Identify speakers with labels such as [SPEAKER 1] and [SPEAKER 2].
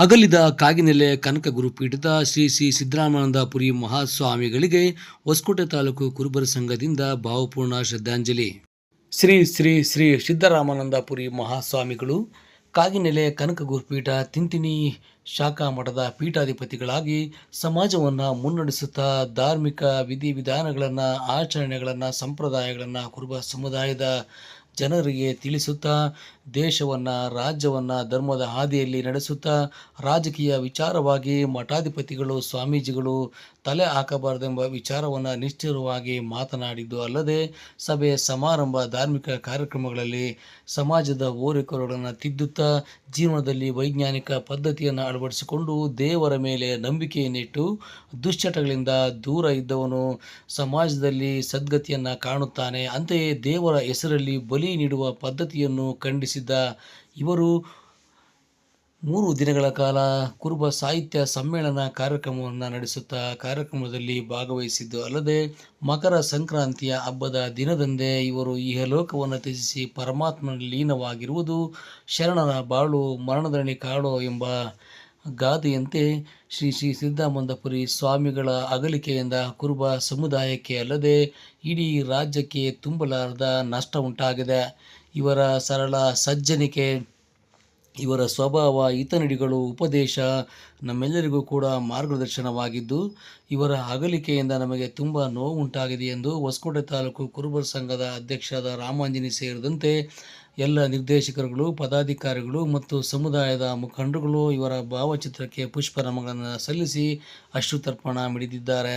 [SPEAKER 1] ಅಗಲಿದ ಕಾಗಿನೆಲೆ ಕನಕ ಗುರುಪೀಠದ ಶ್ರೀ ಶ್ರೀ ಸಿದ್ದರಾಮಾನಂದಪುರಿ ಮಹಾಸ್ವಾಮಿಗಳಿಗೆ ಹೊಸಕೋಟೆ ತಾಲೂಕು ಕುರುಬರ ಸಂಘದಿಂದ ಭಾವಪೂರ್ಣ ಶ್ರದ್ಧಾಂಜಲಿ. ಶ್ರೀ ಶ್ರೀ ಶ್ರೀ ಸಿದ್ದರಾಮಾನಂದಪುರಿ ಮಹಾಸ್ವಾಮಿಗಳು ಕಾಗಿನೆಲೆ ಕನಕ ಗುರುಪೀಠ ತಿಂತಿನಿ ಶಾಖಾ ಮಠದ ಪೀಠಾಧಿಪತಿಗಳಾಗಿ ಸಮಾಜವನ್ನು ಮುನ್ನಡೆಸುತ್ತಾ ಧಾರ್ಮಿಕ ವಿಧಿವಿಧಾನಗಳನ್ನು ಆಚರಣೆಗಳನ್ನು, ಸಂಪ್ರದಾಯಗಳನ್ನು ಕುರುಬ ಸಮುದಾಯದ ಜನರಿಗೆ ತಿಳಿಸುತ್ತಾ ದೇಶವನ್ನು, ರಾಜ್ಯವನ್ನು, ಧರ್ಮದ ಹಾದಿಯಲ್ಲಿ ನಡೆಸುತ್ತಾ ರಾಜಕೀಯ ವಿಚಾರವಾಗಿ ಮಠಾಧಿಪತಿಗಳು, ಸ್ವಾಮೀಜಿಗಳು ತಲೆ ಹಾಕಬಾರದೆಂಬ ವಿಚಾರವನ್ನು ನಿಷ್ಠುರವಾಗಿ ಮಾತನಾಡಿದ್ದು ಅಲ್ಲದೆ ಸಭೆ, ಸಮಾರಂಭ, ಧಾರ್ಮಿಕ ಕಾರ್ಯಕ್ರಮಗಳಲ್ಲಿ ಸಮಾಜದ ಓರೆಕೊರಗಳನ್ನು ತಿದ್ದುತ್ತಾ ಜೀವನದಲ್ಲಿ ವೈಜ್ಞಾನಿಕ ಪದ್ಧತಿಯನ್ನು ಅಳವಡಿಸಿಕೊಂಡು ದೇವರ ಮೇಲೆ ನಂಬಿಕೆಯನ್ನಿಟ್ಟು ದುಶ್ಚಟಗಳಿಂದ ದೂರ ಇದ್ದವನು ಸಮಾಜದಲ್ಲಿ ಸದ್ಗತಿಯನ್ನು ಕಾಣುತ್ತಾನೆ. ಅಂತೆಯೇ ದೇವರ ಹೆಸರಲ್ಲಿ ಬಲಿ ನೀಡುವ ಪದ್ಧತಿಯನ್ನು ಖಂಡಿಸಿದ್ದ ಇವರು ಮೂರು ದಿನಗಳ ಕಾಲ ಕುರುಬ ಸಾಹಿತ್ಯ ಸಮ್ಮೇಳನ ಕಾರ್ಯಕ್ರಮವನ್ನು ನಡೆಸುತ್ತಾ ಕಾರ್ಯಕ್ರಮದಲ್ಲಿ ಭಾಗವಹಿಸಿದ್ದು ಅಲ್ಲದೆ ಮಕರ ಸಂಕ್ರಾಂತಿಯ ಹಬ್ಬದ ದಿನದಂದೇ ಇವರು ಇಹಲೋಕವನ್ನು ತ್ಯಜಿಸಿ ಪರಮಾತ್ಮನಲ್ಲಿ ಲೀನವಾಗಿರುವುದು ಶರಣರ ಬಾಳು ಮರಣದಣಿ ಕಾಳು ಎಂಬ ಗಾದೆಯಂತೆ ಶ್ರೀ ಶ್ರೀ ಸಿದ್ದಾಮಂದಪುರಿ ಸ್ವಾಮಿಗಳ ಅಗಲಿಕೆಯಿಂದ ಕುರುಬ ಸಮುದಾಯಕ್ಕೆ ಅಲ್ಲದೆ ಇಡೀ ರಾಜ್ಯಕ್ಕೆ ತುಂಬಲಾರದ ನಷ್ಟ ಉಂಟಾಗಿದೆ. ಇವರ ಸರಳ ಸಜ್ಜನಿಕೆ ಇವರ ಸ್ವಭಾವ, ಹಿತನುಡಿಗಳು, ಉಪದೇಶ ನಮ್ಮೆಲ್ಲರಿಗೂ ಕೂಡ ಮಾರ್ಗದರ್ಶನವಾಗಿದ್ದು, ಇವರ ಅಗಲಿಕೆಯಿಂದ ನಮಗೆ ತುಂಬ ನೋವುಂಟಾಗಿದೆ ಎಂದು ಹೊಸಕೋಟೆ ತಾಲೂಕು ಕುರುಬರ ಸಂಘದ ಅಧ್ಯಕ್ಷರಾದ ರಾಮಾಂಜನಿ ಸೇರಿದಂತೆ ಎಲ್ಲ ನಿರ್ದೇಶಕರುಗಳು, ಪದಾಧಿಕಾರಿಗಳು ಮತ್ತು ಸಮುದಾಯದ ಮುಖಂಡರುಗಳು ಇವರ ಭಾವಚಿತ್ರಕ್ಕೆ ಪುಷ್ಪ ನಮಗಳನ್ನು ಸಲ್ಲಿಸಿ ಅಶ್ರುತರ್ಪಣ ಮಿಡಿದಿದ್ದಾರೆ.